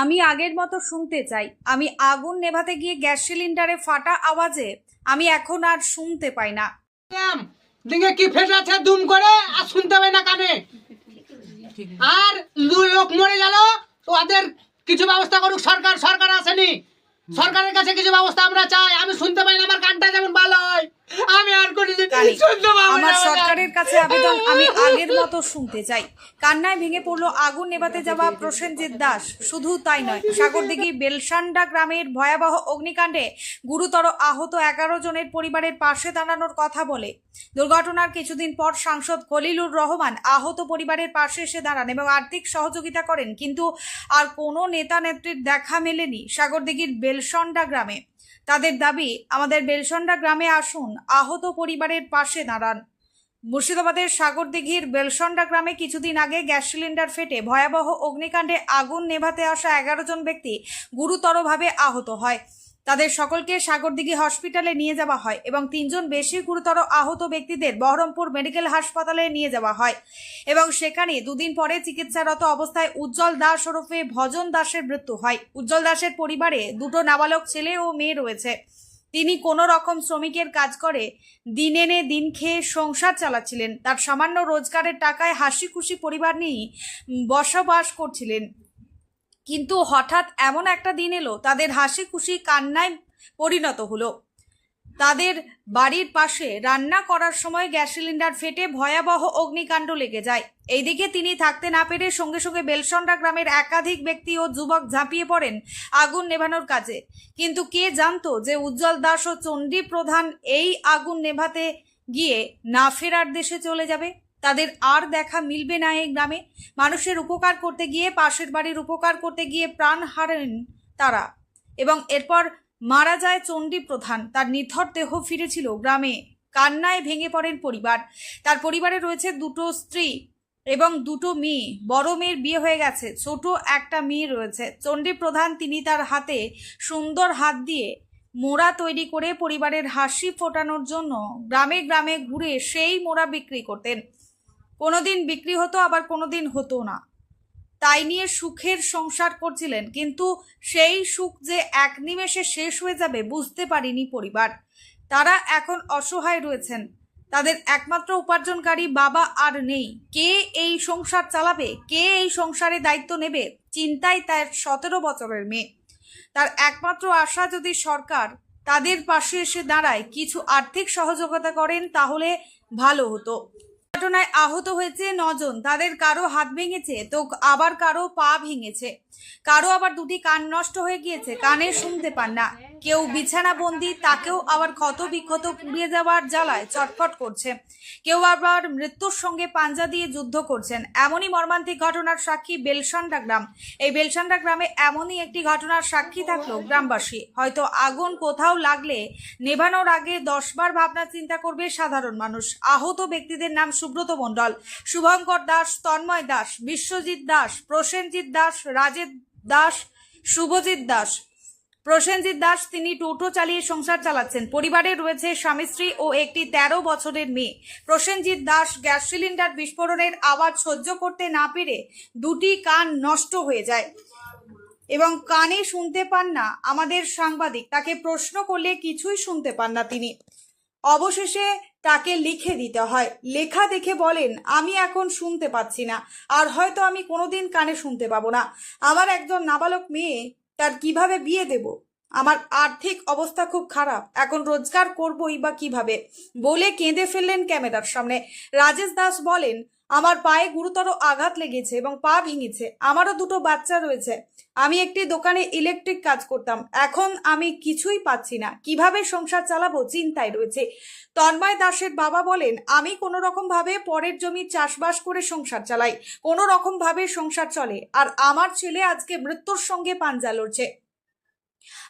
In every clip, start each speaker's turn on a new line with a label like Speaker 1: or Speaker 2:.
Speaker 1: আমি আগের মতো শুনতে চাই। আমি আগুন নেভাতে গিয়ে গ্যাস সিলিন্ডারে ফাটা আওয়াজে আমি এখন আর শুনতে পাই না।
Speaker 2: দিকে কি ফেটে আছে দুম করে? আর শুনতে পাই না কানে। আর লোক মরে গেল, ওদের কিছু ব্যবস্থা করুক, সরকার সরকার আসেনি। সরকারের কাছে কিছু ব্যবস্থা আমরা চাই। আমি শুনতে পাই না আমার কানটা যেমন ভালো হয় আমি আর কোনোদিন
Speaker 1: কানে। আমার সরকারের কাছে আবেদন আমি আগের মতো শুনতে চাই। কান্নায় ভেঙে পড়ল আগুন নেভাতে যাওয়া প্রসেনজিৎ দাস। শুধু তাই নয় সাগরদিঘি বেলসান্ডা গ্রামের ভয়াবহ অগ্নিকাণ্ডে গুরুতর আহত এগারো জনের পরিবারের পাশে দাঁড়ানোর কথা বলে। দুর্ঘটনার কিছুদিন পর সাংসদ খলিলুর রহমান আহত পরিবারের পাশে এসে দাঁড়ান এবং আর্থিক সহযোগিতা করেন। কিন্তু আর কোনো নেতা নেত্রীর দেখা মেলেনি সাগরদিঘির বেলসন্ডা গ্রামে। তাদের দাবি, আমাদের বেলসন্ডা গ্রামে আসুন, আহত পরিবারের পাশে দাঁড়ান। মুর্শিদাবাদের সাগরদিঘির বেলসন্ডা গ্রামে কিছুদিন আগে গ্যাস সিলিন্ডার ফেটে ভয়াবহ অগ্নিকাণ্ডে আগুন নেভাতে আসা এগারো জন ব্যক্তি গুরুতরভাবে আহত হয়। তাদের সকলকে সাগরদিঘি হসপিটালে নিয়ে যাওয়া হয় এবং তিনজন বেশি গুরুতর আহত ব্যক্তিদের বহরমপুর মেডিকেল হাসপাতালে নিয়ে যাওয়া হয়। এবং সেখানে দুদিন পরে চিকিৎসারত অবস্থায় উজ্জ্বল দাস ওরফে ভজন দাসের মৃত্যু হয়। উজ্জ্বল দাসের পরিবারে দুটো নাবালক ছেলে ও মেয়ে রয়েছে। তিনি কোনো রকম শ্রমিকের কাজ করে দিন এনে দিন খেয়ে সংসার চালাচ্ছিলেন। তার সামান্য রোজগারের টাকায় হাসি খুশি পরিবার নিয়েই বসবাস করছিলেন। কিন্তু হঠাৎ এমন একটা দিন এলো, তাদের হাসি খুশি কান্নায় পরিণত হলো। তাদের বাড়ির পাশে রান্না করার সময় গ্যাস সিলিন্ডার ফেটে ভয়াবহ অগ্নিকাণ্ড লেগে যায়। এইদিকে তিনি থাকতে না পেরে সঙ্গে সঙ্গে বেলসন্ডা গ্রামের একাধিক ব্যক্তি ও যুবক ঝাঁপিয়ে পড়েন আগুন নেভানোর কাজে। কিন্তু কে জানতো যে উজ্জ্বল দাস ও চণ্ডী প্রধান এই আগুন নেভাতে গিয়ে না ফেরার দেশে চলে যাবে? তাদের আর দেখা মিলবে না এই গ্রামে। মানুষের উপকার করতে গিয়ে, পাশের বাড়ির উপকার করতে গিয়ে প্রাণ হারেন তারা এবং এরপর মারা যায় চণ্ডী প্রধান। তার নিথর দেহ ফিরেছিল গ্রামে। কান্নায় ভেঙে পড়েন পরিবার। তার পরিবারে রয়েছে দুটো স্ত্রী এবং দুটো মেয়ে। বড় মেয়ের বিয়ে হয়ে গেছে, ছোট একটা মেয়ে রয়েছে। চণ্ডী প্রধান তিনি তার হাতে সুন্দর হাত দিয়ে মোড়া তৈরি করে পরিবারের হাসি ফোটানোর জন্য গ্রামে গ্রামে ঘুরে সেই মোড়া বিক্রি করতেন। কোনোদিন বিক্রি হতো, আবার কোনোদিন হতো না। তাই নিয়ে সুখের সংসার করছিলেন, কিন্তু সেই সুখ যে এক নিমেষে শেষ হয়ে যাবে বুঝতে পারিনি পরিবার। তারা এখন অসহায় রয়েছেন। তাদের একমাত্র উপার্জনকারী বাবা আর নেই। কে এই সংসার চালাবে? কে এই সংসারে দায়িত্ব নেবে? চিন্তায় তার সতেরো বছরের মেয়ে। তার একমাত্র আশা যদি সরকার তাদের পাশে এসে দাঁড়ায়, কিছু আর্থিক সহযোগিতা করেন, তাহলে ভালো হতো। ঘটনায় আহত হয়েছে নজন। তাদের কারও হাত ভেঙেছে, তো আবার কারও পা ভেঙেছে। কারও আবার দুটি কান নষ্ট হয়ে গিয়েছে, কানে শুনতে পান না। কেউ বিছানা বন্দি তাকেও আবার ক্ষত বিক্ষত পুড়িয়ে যাওয়ার জ্বালায় চটফট করছে। কেউ আবার মৃত্যুর সঙ্গে পাঞ্জা দিয়ে যুদ্ধ করছেন। এমনই মর্মান্তিক ঘটনার সাক্ষী বেলসান্ডা গ্রাম। এই বেলসান্ডা গ্রামে এমনই একটি ঘটনার সাক্ষী থাকল গ্রামবাসী। হয়তো আগুন কোথাও লাগলে নেভানোর আগে দশবার ভাবনা চিন্তা করবে সাধারণ মানুষ। আহত ব্যক্তিদের নাম সুব্রত মণ্ডল, শুভঙ্কর দাস, তন্ময় দাস, বিশ্বজিৎ দাস, প্রসেনজিৎ দাস, রাজেদ দাস, শুভজিৎ দাস। প্রসেনজিৎ দাস, তিনি টোটো চালিয়ে সংসার চালাচ্ছেন। পরিবারে রয়েছে স্বামী, স্ত্রী ও একটি তেরো বছরের মেয়ে। প্রসেনজিৎ দাস গ্যাস সিলিন্ডার বিস্ফোরণের আওয়াজ সহ্য করতে না পেরে দুটি কান নষ্ট হয়ে যায়। এবং কানে শুনতে পান না আমাদের সাংবাদিক। তাকে প্রশ্ন করলে কিছুই শুনতে পান না তিনি। অবশেষে তাকে লিখে দিতে হয়। লেখা দেখে বলেন, আমি এখন শুনতে পাচ্ছি না। আর হয়তো আমি কোনোদিন কানে শুনতে পাবো না। আমার একজন নাবালক মেয়ে তার কীভাবে বিয়ে দেব? আমার আর্থিক অবস্থা খুব খারাপ। এখন রোজগার করবই বা কীভাবে? বলে কেঁদে ফেললেন ক্যামেরার সামনে। রাজেশ দাস বলেন আমার পায়ে গুরুতর আঘাত লেগেছে এবং পা ভেঙেছে। আমারও দুটো বাচ্চা রয়েছে। আমি একটি দোকানে ইলেকট্রিক কাজ করতাম। এখন আমি কিছুই পাচ্ছি না। কীভাবে সংসার চালাবো চিন্তায় রয়েছে। তন্ময় দাসের বাবা বলেন, আমি কোনো রকম ভাবে পরের জমি চাষবাস করে সংসার চালাই। কোনো রকম ভাবে সংসার চলে। আর আমার ছেলে আজকে মৃত্যুর সঙ্গে পাঞ্জা লড়ছে।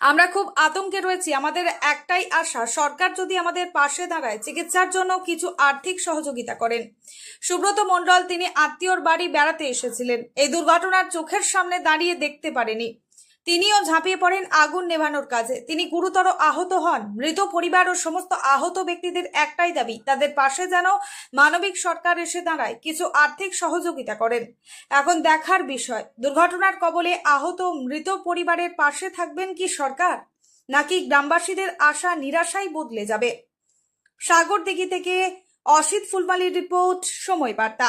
Speaker 1: আমরা খুব আতঙ্কে রয়েছি। আমাদের একটাই আশা, সরকার যদি আমাদের পাশে দাঁড়ায়, চিকিৎসার জন্য কিছু আর্থিক সহযোগিতা করেন। সুব্রত মণ্ডল, তিনি আত্মীয়র বাড়ি বেড়াতে এসেছিলেন। এই দুর্ঘটনার চোখের সামনে দাঁড়িয়ে দেখতে পারেনি। তিনিও ঝাঁপিয়ে পড়েন আগুন নেভানোর কাজে। তিনি গুরুতর আহত হন। মৃত পরিবার ও সমস্ত আহত ব্যক্তিদের একটাই দাবি, তাদের পাশে যেন মানবিক সরকার এসে দাঁড়ায়, কিছু আর্থিক সহযোগিতা করেন। এখন দেখার বিষয়, দুর্ঘটনার কবলে আহত মৃত পরিবারের পাশে থাকবেন কি সরকার? নাকি গ্রামবাসীদের আশা নিরাশাই বদলে যাবে? সাগর দিঘি থেকে অসিত ফুলমালির রিপোর্ট, সময় বার্তা।